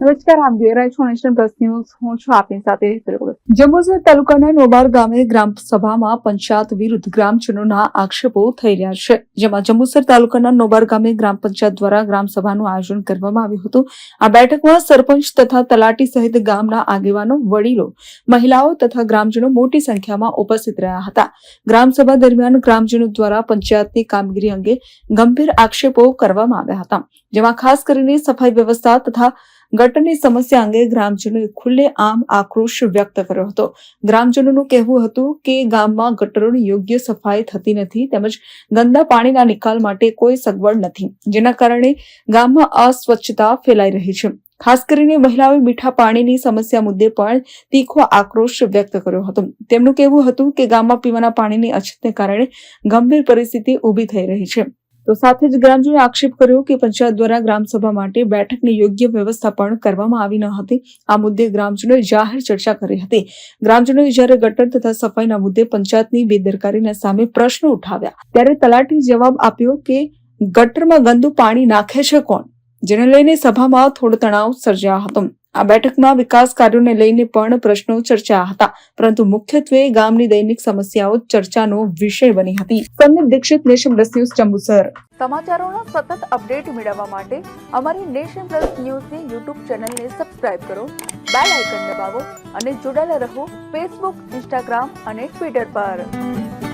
નમસ્કાર, આપ જોઈ રહ્યા છો નેશનલ પ્લસ ન્યૂઝ. હું છું આપની સાથે જંબુસર તાલુકાના નોબાર ગામે ગ્રામ સભામાં પંચાયત વિરુદ્ધ ગ્રામજનોના આક્ષેપો થઈ રહ્યા છે. જેમાં જંબુસર તાલુકાના નોબાર ગામે ગ્રામ પંચાયત દ્વારા ગ્રામ સભાનું આયોજન કરવામાં આવ્યું હતું. આ બેઠકમાં સરપંચ તથા તલાટી સહિત ગામના આગેવાનો, વડીલો, મહિલાઓ તથા ગ્રામજનો મોટી સંખ્યામાં ઉપસ્થિત રહ્યા હતા. ગ્રામસભા દરમિયાન ગ્રામજનો દ્વારા પંચાયતની કામગીરી અંગે ગંભીર આક્ષેપો કરવામાં આવ્યા હતા. જેમાં ખાસ કરીને સફાઈ વ્યવસ્થા તથા ગટરની સમસ્યા અંગે ગ્રામજનોએ ખુલ્લે આમ આક્રોશ વ્યક્ત કર્યો હતો. ગ્રામજનોનું કહેવું હતું કે ગામમાં ગટરોની યોગ્ય સફાઈ થતી નથી તેમજ ગંદા પાણીના નિકાલ માટે કોઈ સગવડ નથી, જેના કારણે ગામમાં અસ્વચ્છતા ફેલાઈ રહી છે. ખાસ કરીને મહિલાઓએ મીઠા પાણીની સમસ્યા મુદ્દે પણ તીખો આક્રોશ વ્યક્ત કર્યો હતો. તેમનું કહેવું હતું કે ગામમાં પીવાના પાણીની અછતને કારણે ગંભીર પરિસ્થિતિ ઊભી થઈ રહી છે. તો સાથે જ ગ્રામજનોએ આક્ષેપ કર્યો કે પંચાયત દ્વારા ગ્રામસભા માટે બેઠકની યોગ્ય વ્યવસ્થા પણ કરવામાં આવી ન હતી. આ મુદ્દે ગ્રામજનોએ જાહેર ચર્ચા કરી હતી. ગ્રામજનોએ જ્યારે ગટર તથા સફાઈના મુદ્દે પંચાયતની બેદરકારીના સામે પ્રશ્નો ઉઠાવ્યા, ત્યારે તલાટી જવાબ આપ્યો કે, ગટરમાં ગંદુ પાણી નાખે છે કોણ? જેને લઈને સભામાં થોડો તણાવ સર્જાયો હતો. આ બેઠકમાં વિકાસ કાર્યોને લઈને પણ પ્રશ્નો ચર્ચા હતા. પરંતુ મુખ્યત્વે ગામની દૈનિક સમસ્યાઓ ચર્ચાનો વિષય બની હતી. Sandeep Dixit nation plus news Jambusar. સમાચારોનો સતત અપડેટ મેળવવા માટે અમારી નેશન પ્લસ ન્યૂઝની યુટ્યુબ ચેનલને સબસ્ક્રાઇબ કરો બેલ આઇકન દબાવો અને જોડાયેલા રહો ફેસબુક ઇન્સ્ટાગ્રામ અને ટ્વિટર પર.